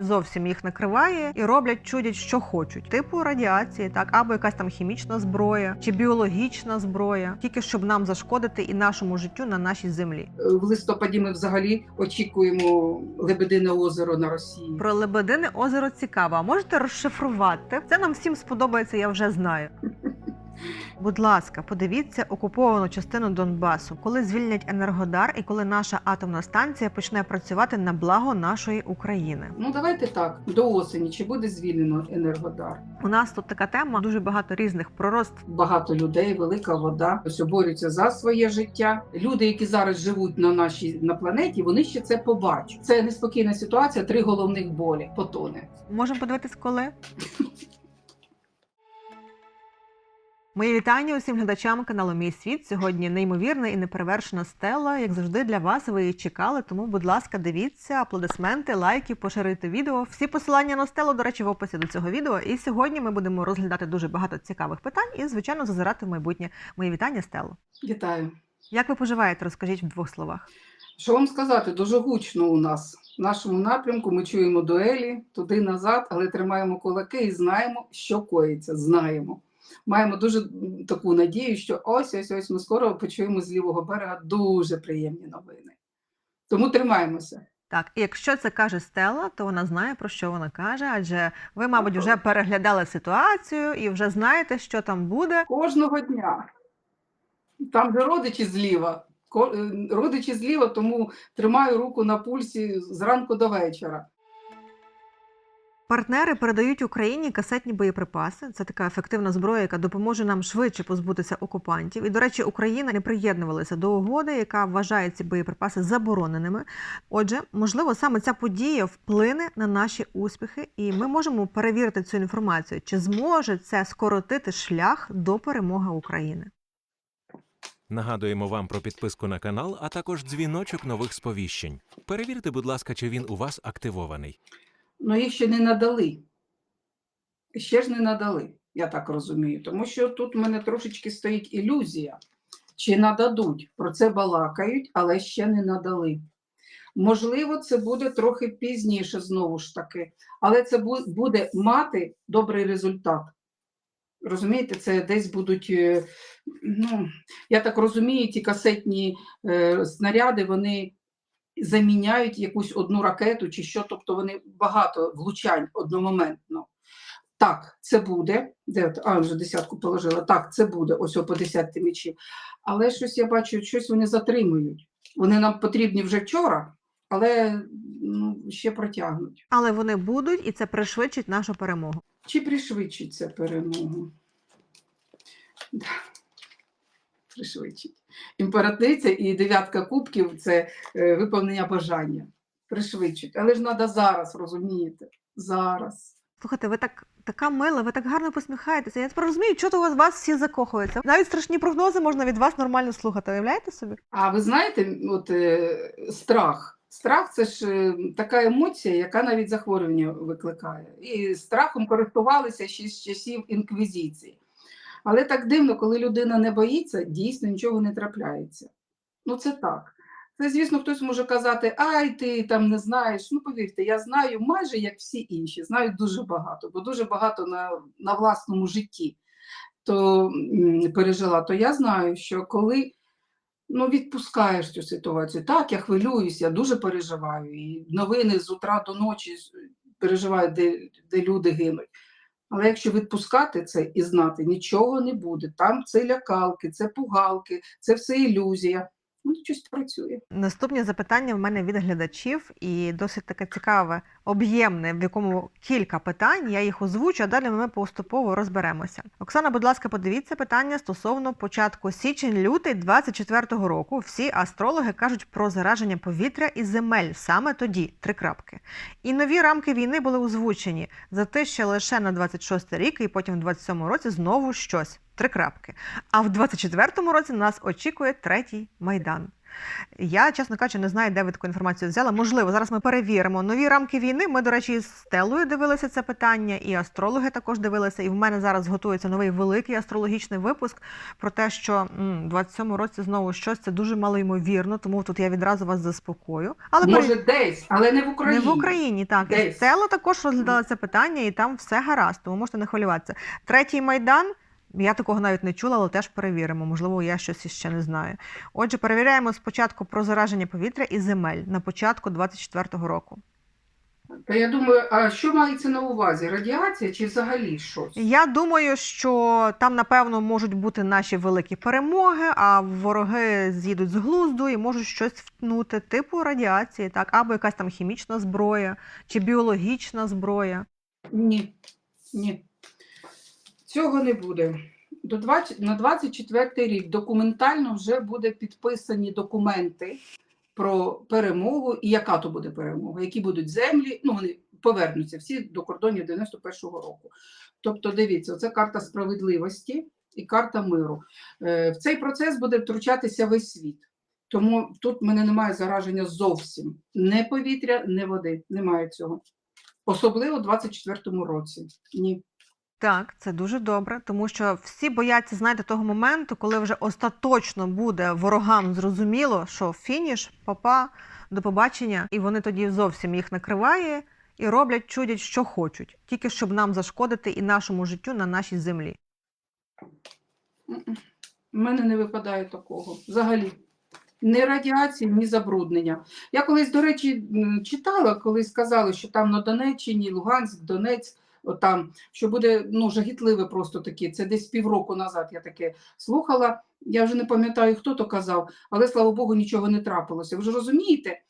Зовсім їх накриває і роблять чудять, що хочуть, типу радіації, так або якась там хімічна зброя чи біологічна зброя, тільки щоб нам зашкодити і нашому життю на нашій землі. В листопаді ми взагалі очікуємо Лебедине озеро на Росії. Про Лебедине озеро цікаво. А можете розшифрувати? Це нам всім сподобається, я вже знаю. Будь ласка, подивіться окуповану частину Донбасу, коли звільнять Енергодар і коли наша атомна станція почне працювати на благо нашої України. Ну давайте так до осені. Чи буде звільнено Енергодар? У нас тут така тема, дуже багато різних пророцтв. Багато людей, велика вода, що борються за своє життя. Люди, які зараз живуть на нашій на планеті, вони ще це побачать. Це неспокійна ситуація. Три головних болі потоне. Можемо подивитись, коли. Мої вітання усім глядачам каналу Мій світ. Сьогодні неймовірна і неперевершена стела. Як завжди, для вас ви її чекали. Тому, будь ласка, дивіться, аплодисменти, лайки, поширюйте відео. Всі посилання на стелу, до речі, в описі до цього відео. І сьогодні ми будемо розглядати дуже багато цікавих питань і, звичайно, зазирати в майбутнє. Мої вітання, Стело. Вітаю. Як ви поживаєте? Розкажіть в двох словах. Що вам сказати? Дуже гучно у нас в нашому напрямку. Ми чуємо дуелі туди назад, але тримаємо кулаки і знаємо, що коїться. Знаємо. Маємо дуже таку надію, що ось ось ось ми скоро почуємо з лівого берега дуже приємні новини. Тому тримаємося. Так, і якщо це каже Стелла, то вона знає про що вона каже, адже ви, мабуть, вже переглядали ситуацію і вже знаєте, що там буде. Кожного дня. Там же родичі зліва. Е, Родичі зліва, тому тримаю руку на пульсі зранку до вечора. Партнери передають Україні касетні боєприпаси. Це така ефективна зброя, яка допоможе нам швидше позбутися окупантів. І, до речі, Україна не приєднувалася до угоди, яка вважає ці боєприпаси забороненими. Отже, можливо, саме ця подія вплине на наші успіхи, і ми можемо перевірити цю інформацію, чи зможе це скоротити шлях до перемоги України. Нагадуємо вам про підписку на канал, а також дзвіночок нових сповіщень. Перевірте, будь ласка, чи він у вас активований. Ну, їх ще не надали. Ще ж не надали, я так розумію. Тому що тут в мене трошечки стоїть ілюзія. Чи нададуть? Про це балакають, але ще не надали. Можливо, це буде трохи пізніше знову ж таки, але це буде мати добрий результат. Розумієте, це десь будуть, е, ну, я так розумію, ті касетні е, снаряди, вони заміняють якусь одну ракету чи що, тобто вони багато влучань одномоментно. Так, це буде. Де от? А, вже десятку положила. Так, це буде, ось о, по десятці мечів. Але щось я бачу, щось вони затримують. Вони нам потрібні вже вчора, але ну, ще протягнуть. Але вони будуть, і це пришвидшить нашу перемогу. Чи пришвидшить це перемогу? Да. Пришвидшить. Імператриця і дев'ятка кубків це е, виповнення бажання. Пришвидшить. Але ж треба зараз, розумієте? Зараз. Слухайте, ви так така мила, ви так гарно посміхаєтеся. Я тепер розумію, чого то у вас, вас всі закохуються. Навіть страшні прогнози можна від вас нормально слухати. Уявляєте собі? А ви знаєте, от е, страх. Страх це ж е, така емоція, яка навіть захворювання викликає. І страхом користувалися ще з часів інквізиції. Але так дивно, коли людина не боїться, дійсно нічого не трапляється. Ну це так. Це, звісно, хтось може казати, ай, ти там не знаєш. Ну, повірте, я знаю майже як всі інші, знаю дуже багато, бо дуже багато на, на власному житті то пережила, то я знаю, що коли ну, відпускаєш цю ситуацію, так, я хвилююсь, я дуже переживаю, і новини з утра до ночі переживаю, де, де люди гинуть. Але якщо відпускати це і знати, нічого не буде. Там це лякалки, це пугалки, це все ілюзія. Ну, щось працює. Наступні запитання в мене від глядачів, і досить таке цікаве, об'ємне, в якому кілька питань. Я їх озвучу, а далі ми поступово розберемося. Оксана, будь ласка, подивіться питання стосовно початку січень-лютий 24-го року. Всі астрологи кажуть про зараження повітря і земель саме тоді. Три крапки. І нові рамки війни були озвучені за те, що лише на 26 рік, і потім в 27-му році знову щось. Три крапки. А в 24-му році нас очікує третій майдан. Я, чесно кажучи, не знаю, де ви таку інформацію взяли. Можливо, зараз ми перевіримо нові рамки війни. Ми, до речі, з Стеллою дивилися це питання, і астрологи також дивилися. І в мене зараз готується новий великий астрологічний випуск про те, що м, 27-му році знову щось це дуже малоймовірно, тому тут я відразу вас заспокою. Але пере- Може, десь, але не в Україні. не в Україні, так. І Десь. Також розглядала це питання, і там все гаразд, тому можете не хвилюватися. Третій майдан. Я такого навіть не чула, але теж перевіримо. Можливо, я щось іще не знаю. Отже, перевіряємо спочатку про зараження повітря і земель на початку 24-го року. Та я думаю, а що мається на увазі? Радіація чи взагалі щось? Я думаю, що там, напевно, можуть бути наші великі перемоги, а вороги з'їдуть з глузду і можуть щось втнути, типу радіації, так, або якась там хімічна зброя чи біологічна зброя. Ні, ні. Цього не буде. До 20, на 24 рік документально вже буде підписані документи про перемогу. І яка то буде перемога? Які будуть землі? Ну, вони повернуться всі до кордонів 91-го року. Тобто, дивіться, це карта справедливості і карта миру. Е, В цей процес буде втручатися весь світ. Тому тут в мене немає зараження зовсім. Не повітря, не води. Немає цього. Особливо у 24-му році. Ні. Так, це дуже добре, тому що всі бояться, знаєте, того моменту, коли вже остаточно буде ворогам зрозуміло, що фініш, папа, до побачення, і вони тоді зовсім їх накриває і роблять, чудять, що хочуть, тільки щоб нам зашкодити і нашому життю на нашій землі. У мене не випадає такого. Взагалі. Ні радіації, ні забруднення. Я колись, до речі, читала, коли сказали, що там на Донеччині, Луганськ, Донець, там, що буде ну, жахітливе просто таке. Це десь півроку назад я таке слухала. Я вже не пам'ятаю, хто то казав, але слава Богу, нічого не трапилося. Ви ж розумієте?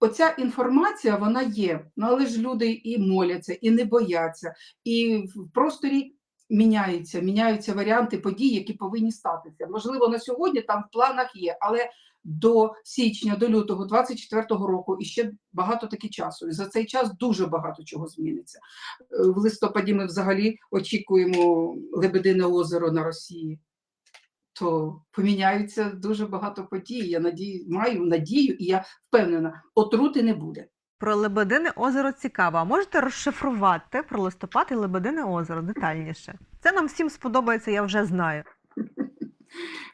Оця інформація вона є, ну але ж люди і моляться, і не бояться, і в просторі міняються, міняються варіанти подій, які повинні статися. Можливо, на сьогодні там в планах є, але до січня, до лютого 24-го року і ще багато таки часу. І за цей час дуже багато чого зміниться. Е, В листопаді ми взагалі очікуємо Лебедине озеро на Росії. То поміняються дуже багато подій. Я надію, маю надію, і я впевнена, отрути не буде. Про Лебедине озеро цікаво. А можете розшифрувати про листопад і Лебедине озеро детальніше? Це нам всім сподобається, я вже знаю.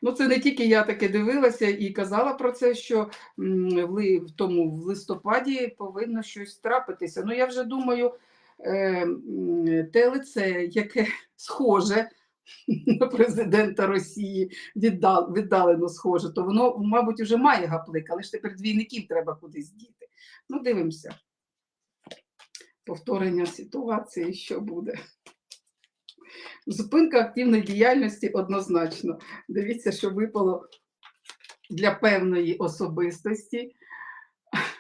Ну, це не тільки я таке дивилася і казала про це, що в, тому в листопаді повинно щось трапитися. Ну, я вже думаю, е, те лице, яке схоже на президента Росії, віддал, віддалено схоже, то воно, мабуть, вже має гаплик, але ж тепер двійників треба кудись діти. Ну, дивимося. Повторення ситуації, що буде. Зупинка активної діяльності однозначно. Дивіться, що випало для певної особистості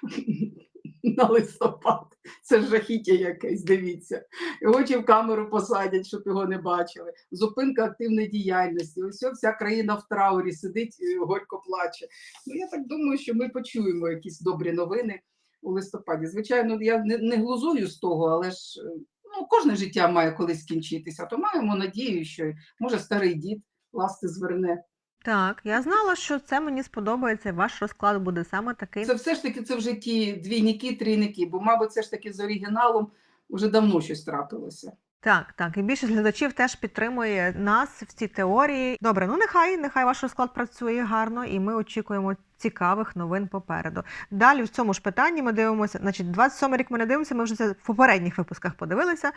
на листопад. Це жахіття якесь, дивіться. І очі в камеру посадять, щоб його не бачили. Зупинка активної діяльності. Ось вся країна в траурі сидить, і горько плаче. Ну, я так думаю, що ми почуємо якісь добрі новини у листопаді. Звичайно, я не, не глузую з того, але ж е, ну, кожне життя має колись скінчитися, то маємо надію, що може старий дід ласти зверне. Так, я знала, що це мені сподобається, ваш розклад буде саме такий. Це все ж таки це вже ті двійники, трійники, бо, мабуть, все ж таки з оригіналом вже давно щось трапилося. Так, так. І більшість глядачів теж підтримує нас в цій теорії. Добре, ну нехай, нехай ваш розклад працює гарно, і ми очікуємо цікавих новин попереду. Далі в цьому ж питанні ми дивимося, значить, 27 рік ми не дивимося, ми вже це в попередніх випусках подивилися.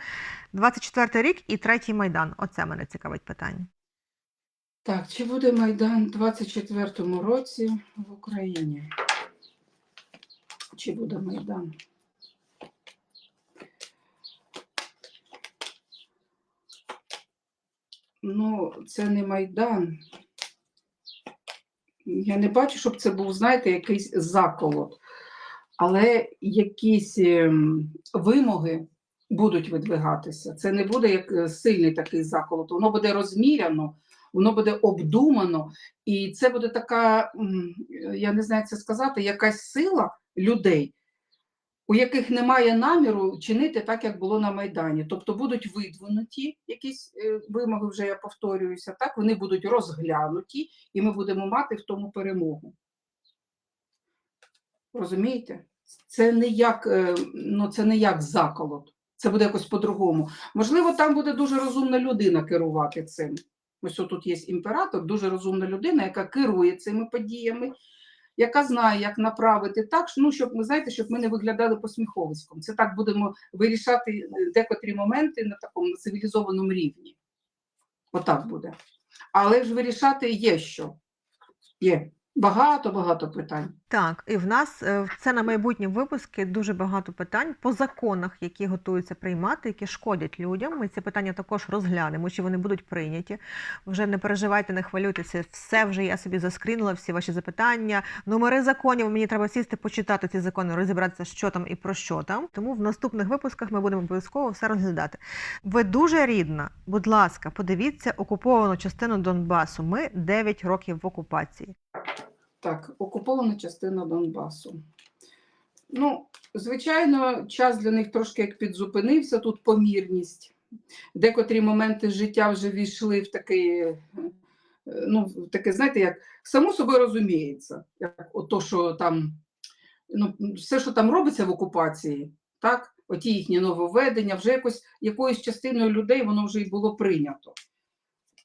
24 рік і третій майдан. Оце мене цікавить питання. Так, чи буде Майдан у 24-му році в Україні? Чи буде Майдан? Ну, це не Майдан. Я не бачу, щоб це був, знаєте, якийсь заколот. Але якісь ем, вимоги будуть видвигатися. Це не буде як е, сильний такий заколот, воно буде розміряно, воно буде обдумано, і це буде така, я не знаю, це сказати, якась сила людей, у яких немає наміру чинити так, як було на Майдані. Тобто будуть видвинуті якісь е, вимоги, вже я повторююся, так вони будуть розглянуті, і ми будемо мати в тому перемогу. Розумієте? Це не як, е, ну, це не як заколот. Це буде якось по-другому. Можливо, там буде дуже розумна людина керувати цим. Ось тут є імператор, дуже розумна людина, яка керує цими подіями, яка знає, як направити так, ну, щоб ми знаєте, щоб ми не виглядали посміховиськом. Це так будемо вирішати е, декотрі моменти на такому на цивілізованому рівні. Отак буде. Але ж вирішати є що. Є багато-багато питань. Так, і в нас е, це на майбутні випуски дуже багато питань по законах, які готуються приймати, які шкодять людям. Ми ці питання також розглянемо, чи вони будуть прийняті. Вже не переживайте, не хвилюйтеся. Все вже я собі заскрінила, всі ваші запитання, номери законів. Мені треба сісти, почитати ці закони, розібратися, що там і про що там. Тому в наступних випусках ми будемо обов'язково все розглядати. Ви дуже рідна. Будь ласка, подивіться окуповану частину Донбасу. Ми 9 років в окупації. Так, окупована частина Донбасу. Ну, звичайно, час для них трошки як підзупинився, тут помірність. Декотрі моменти життя вже війшли в такий, е, ну, в таке, знаєте, як само собою розуміється, як ото, що там, ну, все, що там робиться в окупації, так, оті їхні нововведення, вже якось якоюсь частиною людей воно вже і було прийнято.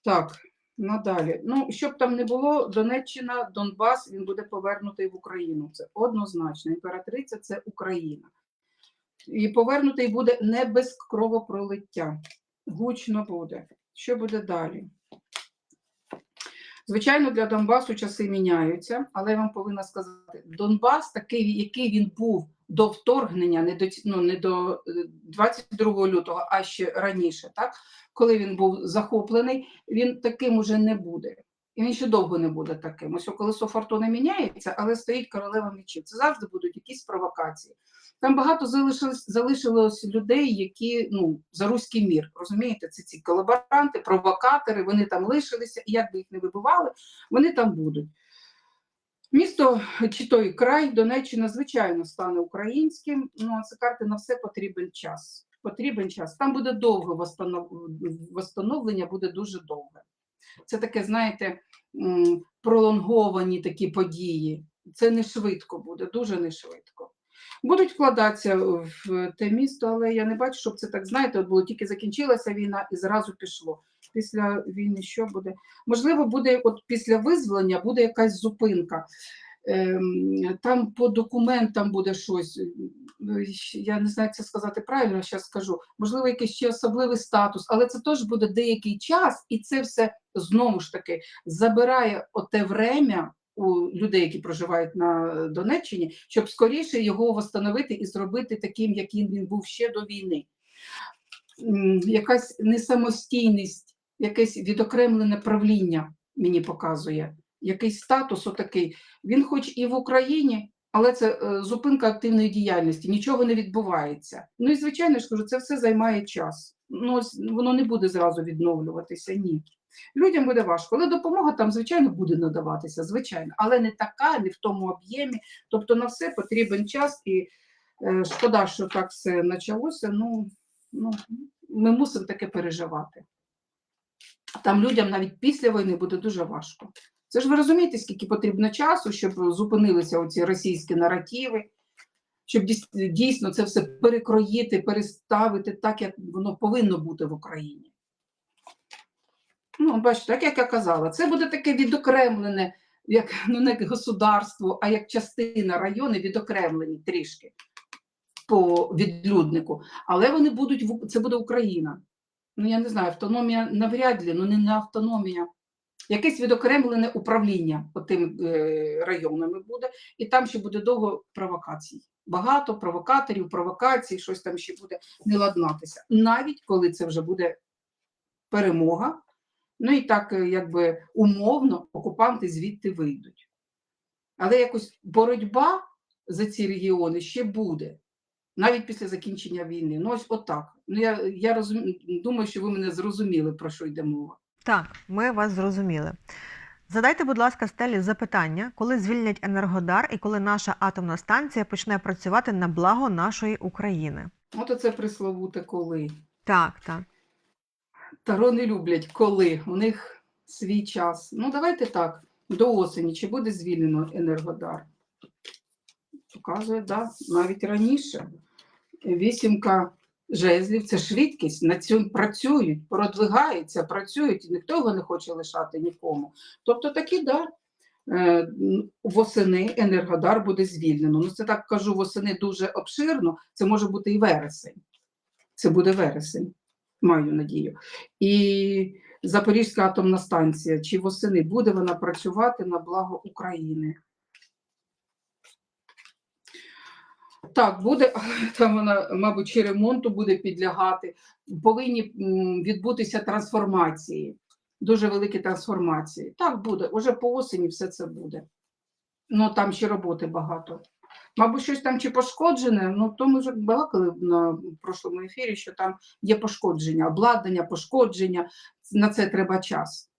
Так, Надалі. Ну, щоб там не було, Донеччина, Донбас, він буде повернутий в Україну. Це однозначно. Імператриця це Україна. І повернутий буде не без кровопролиття. Гучно буде. Що буде далі? Звичайно, для Донбасу часи міняються, але я вам повинна сказати: Донбас, такий, який він був до вторгнення, не до, ну, не до е, 22 лютого, а ще раніше, так? коли він був захоплений, він таким уже не буде. І він ще довго не буде таким. Ось колесо фортуни міняється, але стоїть королева мечів. Це завжди будуть якісь провокації. Там багато залишилось, залишилось людей, які ну, за руський мір. Розумієте, це ці колаборанти, провокатори, вони там лишилися, і як би їх не вибивали, вони там будуть. Місто чи той край, Донеччина, звичайно, стане українським. Ну, а це карти на все потрібен час. Потрібен час. Там буде довго восстановлення, буде дуже довге. Це таке, знаєте, пролонговані такі події. Це не швидко буде, дуже не швидко. Будуть вкладатися в те місто, але я не бачу, щоб це так, знаєте, от було тільки закінчилася війна і зразу пішло. Після війни що буде? Можливо, буде от після визволення буде якась зупинка. Ем, Там по документам буде щось. е, Я не знаю, як це сказати правильно, зараз скажу. Можливо, якийсь ще особливий статус, але це теж буде деякий час, і це все знову ж таки забирає оте время у людей, які проживають на Донеччині, щоб скоріше його встановити і зробити таким, яким він був ще до війни. Якась несамостійність, якесь відокремлене правління мені показує, якийсь статус отакий. Він хоч і в Україні, але це е, зупинка активної діяльності, нічого не відбувається. Ну і звичайно ж кажу, це все займає час. Ну, воно не буде зразу відновлюватися, ні. Людям буде важко, але допомога там, звичайно, буде надаватися, звичайно, але не така, не в тому об'ємі. Тобто на все потрібен час, і е, шкода, що так все почалося. Ну, ну, ми мусимо таке переживати. Там людям навіть після війни буде дуже важко. Це ж ви розумієте, скільки потрібно часу, щоб зупинилися оці російські наративи, щоб дійсно це все перекроїти, переставити так, як воно повинно бути в Україні. Ну, бачите, так як я казала, це буде таке відокремлене, як ну, не як государство, а як частина району відокремлені трішки по відлюднику. Але вони будуть це буде Україна. Ну, я не знаю, автономія навряд ли, ну не на автономія. Якесь відокремлене управління тим е, районами буде, і там ще буде довго провокацій. Багато провокаторів, провокацій, щось там ще буде не ладнатися. Навіть коли це вже буде перемога, ну і так, е, якби умовно, окупанти звідти вийдуть. Але якось боротьба за ці регіони ще буде, навіть після закінчення війни. Ну, ось отак. Ну, я, я розум... думаю, що ви мене зрозуміли, про що йде мова. Так, ми вас зрозуміли. Задайте, будь ласка, стелі запитання, коли звільнять Енергодар і коли наша атомна станція почне працювати на благо нашої України. От оце присловуте коли. Так, так. Таро не люблять коли. У них свій час. Ну, давайте так, до осені. Чи буде звільнено Енергодар? Показує, да, навіть раніше. Вісімка жезлів це швидкість, на цьому працюють, продвигаються, працюють, і ніхто його не хоче лишати нікому. Тобто такі да. е, Восени енергодар буде звільнено. Ну, це так кажу, восени дуже обширно. Це може бути і вересень. Це буде вересень, маю надію. І Запорізька атомна станція, чи восени буде вона працювати на благо України? Так, буде там вона, мабуть, чи ремонту буде підлягати. Повинні відбутися трансформації, дуже великі трансформації. Так буде, уже по осені все це буде. Ну там ще роботи багато. Мабуть, щось там чи пошкоджене, ну то ми вже балакали на прошлому ефірі, що там є пошкодження, обладнання, пошкодження, на це треба час.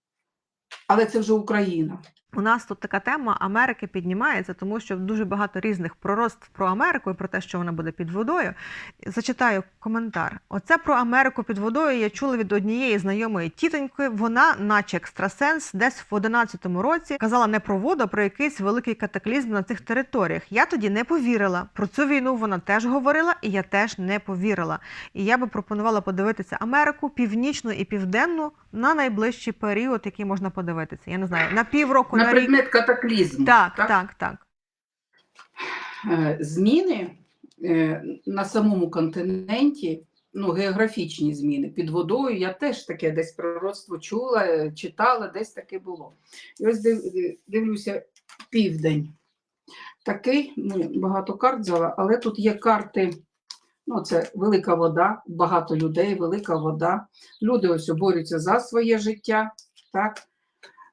Але це вже Україна. У нас тут така тема Америки піднімається, тому що дуже багато різних пророцтв про Америку і про те, що вона буде під водою. Зачитаю коментар. Оце про Америку під водою я чула від однієї знайомої тітоньки. Вона, наче екстрасенс, десь в 11-му році казала не про воду, а про якийсь великий катаклізм на цих територіях. Я тоді не повірила. Про цю війну вона теж говорила, і я теж не повірила. І я би пропонувала подивитися Америку північну і південну на найближчий період, який можна подивитися. Я не знаю, на півроку, На предмет катаклізму. Так, так, так. Е, Зміни е, на самому континенті, ну, географічні зміни під водою, я теж таке десь пророцтво чула, е, читала, десь таке було. І ось див- дивлюся південь. Такий, ну, багато карт взяла, але тут є карти. Ну, це велика вода, багато людей, велика вода. Люди ось борються за своє життя, так?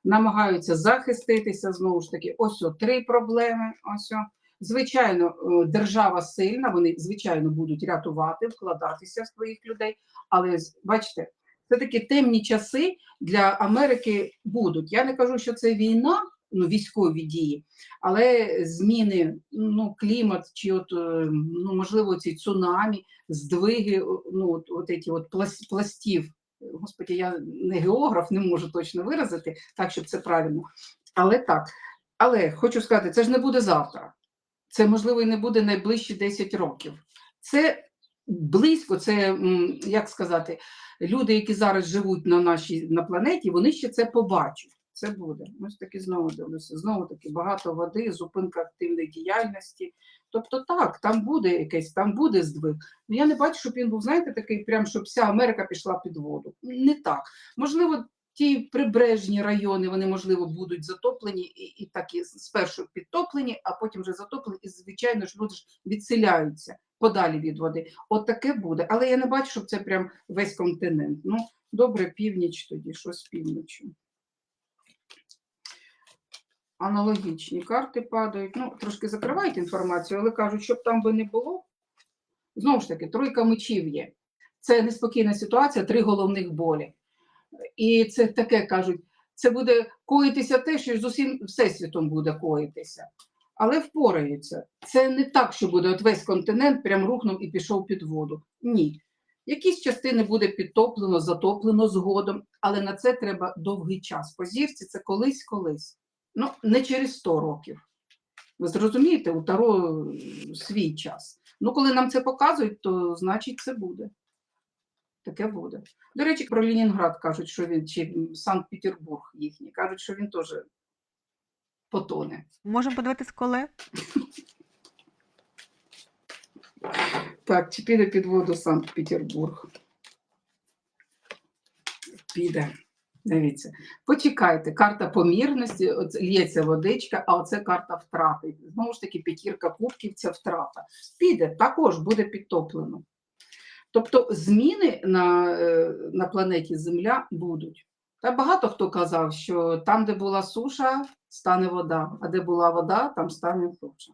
Намагаються захиститися знову ж таки. Ось о, три проблеми. Ось о. Звичайно, е, держава сильна, вони звичайно будуть рятувати, вкладатися в своїх людей. Але бачите, це такі темні часи для Америки будуть. Я не кажу, що це війна, ну військові дії, але зміни, ну клімат, чи от е, ну можливо ці цунамі, здвиги, ну от, от от пластів. Господи, я не географ, не можу точно виразити так, щоб це правильно. Але так. Але хочу сказати, це ж не буде завтра. Це можливо і не буде найближчі 10 років. Це близько, це як сказати, люди, які зараз живуть на нашій на планеті, вони ще це побачать. Це буде. Ось таки знову дивлюся. Знову таки багато води, зупинка активної діяльності. Тобто, так, там буде якесь, там буде здвиг. Ну я не бачу, щоб він був, знаєте, такий, прям щоб вся Америка пішла під воду. Не так. Можливо, ті прибережні райони, вони, можливо, будуть затоплені і, і так і спершу підтоплені, а потім вже затоплені, і, звичайно ж, люди ж відселяються подалі від води. От таке буде. Але я не бачу, щоб це прям весь континент. Ну, добре, північ тоді, що з північю. Аналогічні карти падають. Ну, трошки закривають інформацію, але кажуть, щоб там би не було. Знову ж таки, тройка мечів є. Це неспокійна ситуація, три головних болі. І це таке кажуть, це буде коїтися те, що з усім всесвітом буде коїтися. Але впораються. Це не так, що буде от весь континент прям рухнув і пішов під воду. Ні. Якісь частини буде підтоплено, затоплено згодом, але на це треба довгий час. По зірці це колись-колись. Ну, не через 100 років. Ви зрозумієте, у Таро е, свій час. Ну, коли нам це показують, то значить це буде. Таке буде. До речі, про Ленінград кажуть, що він чи Санкт-Петербург їхній, кажуть, що він теж потоне. Можемо подивитись, коли? Так, чи піде під воду Санкт-Петербург? Піде. Дивіться. Почекайте, карта помірності, лється водичка, а оце карта втрати. Знову ж таки, п'ятірка кубків це втрата. Піде, також буде підтоплено. Тобто зміни на, е, на планеті Земля будуть. Та багато хто казав, що там, де була суша, стане вода, а де була вода, там стане суша.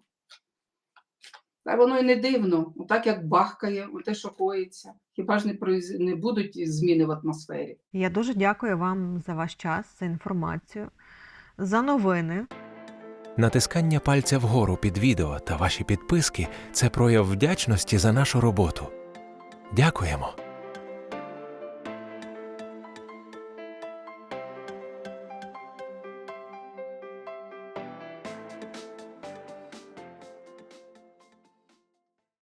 Та воно і не дивно, отак як бахкає, те, що коїться. Хіба ж не, произ- не будуть зміни в атмосфері? Я дуже дякую вам за ваш час, за інформацію, за новини. Натискання пальця вгору під відео та ваші підписки це прояв вдячності за нашу роботу. Дякуємо!